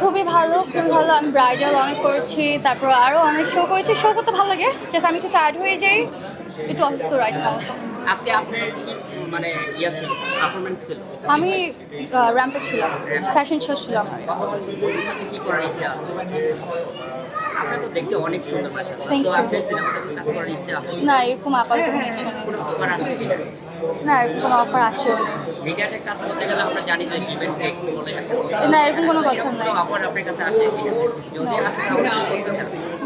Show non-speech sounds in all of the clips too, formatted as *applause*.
খুবই ভালো খুবই ভালো। আমি ব্রাইডাল অনেক করছি তারপর আরও অনেক শো করেছি। শো করতে ভালো লাগে। জাস্ট আমি একটু টায়ার্ড হয়ে যাই একটু অসুস্থ রাইট নাও আজকে আপনার মানে ইয়ে ছিল পারফরমেন্স ছিল? আমি র্যাম্পে ছিলাম। ফ্যাশন শো ছিল আমার। কি করার ইচ্ছা আছে? আপনার তো দেখতে অনেক সুন্দর না এরকম আপাতত ইচ্ছা নেই। কোনো অফার আছে কিনা না? এরকম অফার আসেও নেই। কাজ করতে গেলে আমরা জানি যে গিভেন টেক বলে না এরকম কোনো কথা নাই। অফার আপনার কাছে আসে যদি আসে?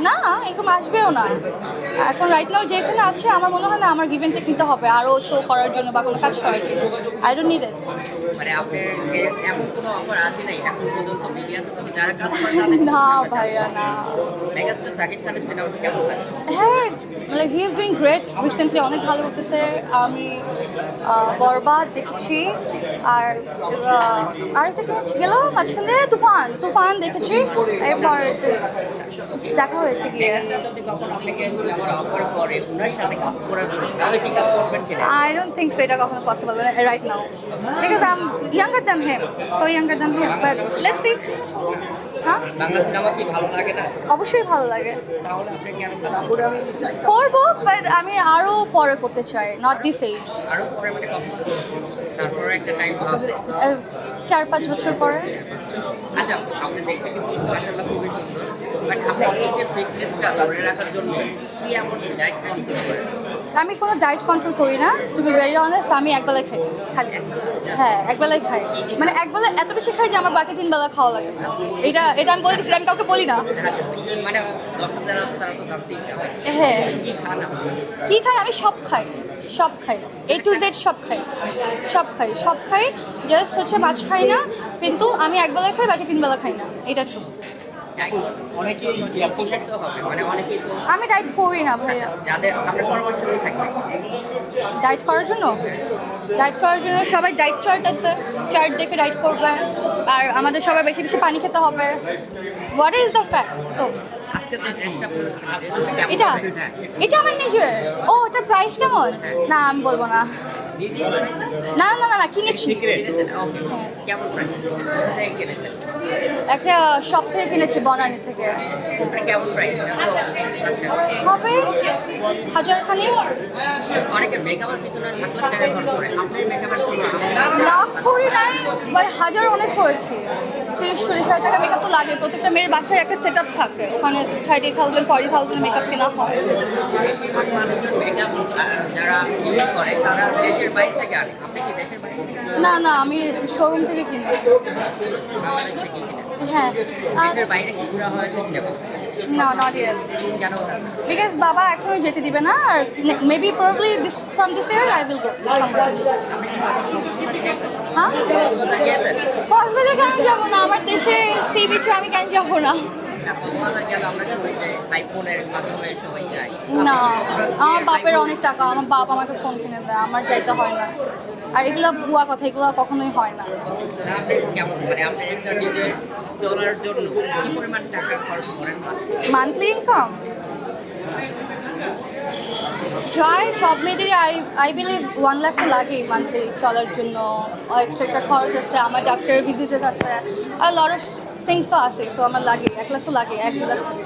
না এরকম আসবেও না। এখন রাইট নাও যেখানে আছে আমার মনে হয় না আমার গিভেন টেক নিতে হবে আরও শো করার জন্য বা কোনো কাজ করার জন্য। আই ডোন্ট নিড ইট মানে *laughs* না ভাইয়া হ্যাঁ মানে he is doing great recently অনেক ভালো করতেছে। আমি বরবাদ দেখেছি। আর আরেকটা কি হচ্ছে গেল? মাঝখান দিয়ে তুফান তুফান দেখেছি। এরপর দেখা হয়েছে গিয়ে। যদি কখনো আপনাকে সিনেমার অফার করে ওনার সাথে কাজ করার জন্য তাহলে কি কাজ করবেন কিনা I don't think so এটা কখনো possible right now because I'm younger than him so younger than him but let's see হ্যাঁ বাংলা সিনেমা কি ভালো লাগে না অবশ্যই ভালো লাগে। তাহলে আপনি কেন? করব বাট আমি আরও পরে করতে চাই নট দিস এজ আরও পরে তারপরে একটা টাইম চার পাঁচ বছর পরে। আচ্ছা আপনি দেখতে কিন্তু খুবই সুন্দর। বাট আপনি এই যে ফিটনেসটা ধরে রাখার জন্য কি এমন ডায়েট কন্ট্রোল করেন আমি কোনো ডায়েট কন্ট্রোল করি না টু বি ভেরি অনেস্ট আমি একবেলায় খাই খালি। হ্যাঁ একবেলায় খাই। মানে একবেলা এত বেশি খাই যে আমার বাকি তিন বেলা খাওয়া লাগে এটা এটা আমি বলে দিচ্ছি আমি কাউকে বলি না। মানে হ্যাঁ। কি খাই? আমি সব খাই সব খাই। এ টু জেড সব খাই সব খাই সব খাই। জাস্ট হচ্ছে মাছ খাই না কিন্তু আমি একবেলা খাই বাকি তিন বেলা খাই না। এটা ট্রু মানে আমি ডায়েট করি না ভাইয়া। ডায়েট করার জন্য? ডায়েট করার জন্য সবাই ডায়েট চার্ট আছে চার্ট দেখে ডায়েট করবে আর আমাদের সবাই বেশি বেশি পানি খেতে হবে। হোয়াট ইজ দ্য ফ্যাক্ট কেমন এটা হ্যাঁ এটা আমার নিজের। ও এটা প্রাইস কেমন? না আমি বলব না? না না না না কিনেছি। একটা শপ থেকে কিনেছি বনানি থেকে। হবে হাজার পিছনে লাখ করে নাই বাট হাজার অনেক করেছি। তিরিশ চল্লিশ হাজার টাকা মেকআপ তো লাগে প্রত্যেকটা মেয়ের বাসায় একটা সেট আপ থাকে। ওখানে thirty thousand forty thousand makeup কেনা হয়। মানুষের মেকআপ যারা ইউজ করে তারা না না আমি শোরুম থেকে কিনি। হ্যাঁ। না নট ইয়েট বিকজ বাবা এখনও যেতে দিবে না আর maybe probably this from this year I will go আপনি কি হ্যাঁ? কক্সবাজার কেন যাব না? আমার দেশে সি বিচে আমি কেন যাব না? না আমরা বাপের অনেক টাকা আমার বাপ আমাকে ফোন কিনে দেয় আমার যাইতে হয় না। আর এগুলা ভুয়া কথা এগুলো কখনোই হয় না। মানে মান্থলি ইনকাম প্রায় সব মেয়েদেরই I I believe one lakh তো লাগেই মান্থলি চলার জন্য। এক্সট্রা খরচ আছে আমার ডাক্তারের ভিজিটেস আছে আর লট অফ থিংস তো আছে সো আমার লাগে এক লাখ তো লাগে এক দু লাখ লাগে